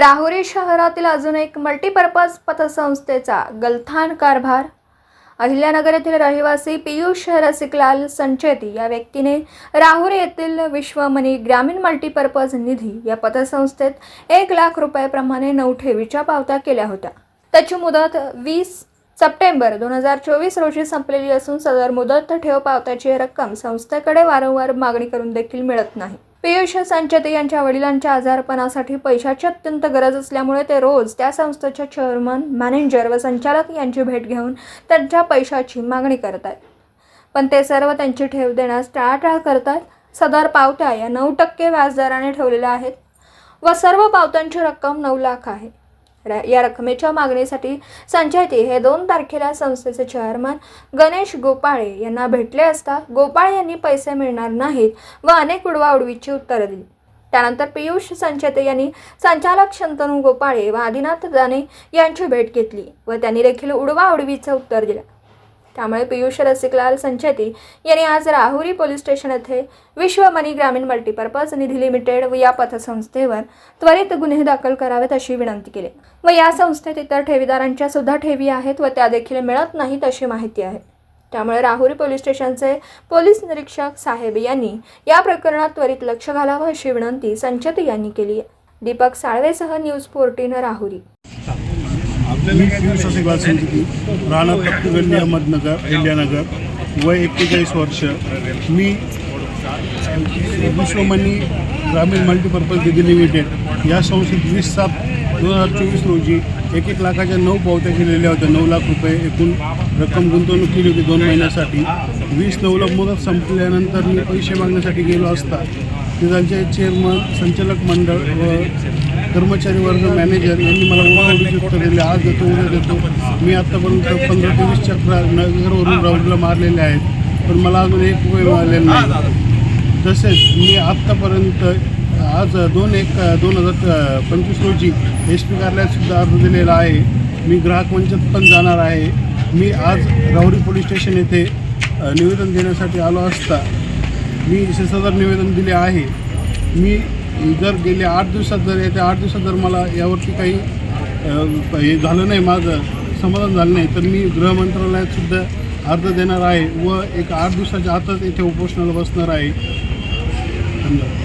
राहुरी शहरातील अजून एक मल्टीपर्पज पतसंस्थेचा गलथान कारभार. अहिल्यानगर येथील रहिवासी पियुष रसिकलाल संचेती या व्यक्तीने राहुरी येथील विश्वमनी ग्रामीण मल्टीपर्पज निधी या पतसंस्थेत एक लाख रुपयाप्रमाणे नऊ ठेवीच्या पावत्या केल्या होत्या. त्याची मुदत वीस सप्टेंबर दोन हजार चोवीस रोजी संपलेली असून सदर मुदत ठेव पावत्याची रक्कम संस्थेकडे वारंवार मागणी करून देखील मिळत नाही. पियुष संचते यांच्या वडिलांच्या आजारपणासाठी पैशाची अत्यंत गरज असल्यामुळे ते रोज त्या संस्थेच्या चेअरमन मॅनेजर व संचालक यांची भेट घेऊन त्यांच्या पैशाची मागणी करत आहेत पण ते सर्व त्यांची ठेव देण्यास टाळाटाळ करत आहेत सदर पावत्या या नऊ टक्के व्याजदराने ठेवलेल्या आहेत व सर्व पावत्यांची रक्कम नऊ लाख आहे. या रकमेच्या मागणीसाठी संचयती हे दोन तारखेला संस्थेचे चेअरमन गणेश गोपाळे यांना भेटले असता गोपाळे यांनी पैसे मिळणार नाहीत व अनेक उडवाउडवीची उत्तरं दिली. त्यानंतर पियुष संचेते यांनी संचालक शंतनू गोपाळे व आदिनाथ दाने यांची भेट घेतली व त्यांनी देखील उडवाउडवीचं उत्तर दिलं. त्यामुळे पियुष रसिकलाल संचेती यांनी आज राहुरी पोलीस स्टेशन येथे विश्व मनी ग्रामीण मल्टीपर्पज निधी लिमिटेड व या पतसंस्थेवर त्वरित गुन्हे दाखल करावेत अशी विनंती केली. व या संस्थेत इतर ठेवीदारांच्या सुद्धा ठेवी आहेत व त्या देखील मिळत नाहीत अशी माहिती आहे. त्यामुळे राहुरी पोलीस स्टेशनचे पोलीस निरीक्षक साहेब यांनी या प्रकरणात त्वरित लक्ष घालावं अशी विनंती संचेती यांनी केली आहे. दीपक साळवेसह न्यूज फोर्टीन राहुरी. मी पियुष असेगाल संजिती राहणार गल्ली अहमदनगर इंडियानगर वय एक्केचाळीस वर्ष. मी विश्वमनी ग्रामीण मल्टीपर्पज निधी लिमिटेड या संस्थेत वीस सात दोन हजार चोवीस रोजी एक एक लाखाच्या नऊ पावत्या केलेल्या होत्या. नऊ लाख रुपये एकूण रक्कम गुंतवणूक केली होती दोन महिन्यासाठी. वीस नऊ लाख मुदत संपल्यानंतर मी पैसे मागण्यासाठी गेलो असता. तिथालचे चेअरमन संचालक मंडळ व कर्मचारी वर्ग मॅनेजर यांनी मला ओरडीचे उत्तर दिले आज देतो उद्या देतो. मी आत्तापर्यंत पंधरा ते वीस चक्र नगरवरून राऊंडला मारलेले आहेत. पण मला अजून एक रुपये मिळालेला नाही. तसेच मी आत्तापर्यंत आज दोन एक दोन हजार पंचवीस रोजी एस पी कार्यालयातसुद्धा अर्ज दिलेला आहे. मी ग्राहक मंचात पण जाणार आहे. मी आज राहुरी पोलीस स्टेशन येथे निवेदन देण्यासाठी आलो असता मी सदर निवेदन दिले आहे. मी जर गेले आठ दिवसात जर येत्या आठ दिवसात जर मला यावरती काही हे झालं नाही माझं समाधान झालं नाही तर मी गृहमंत्रालयातसुद्धा अर्ज देणार आहे व एक आठ दिवसाच्या आतच इथे उपोषणाला बसणार आहे. धन्यवाद.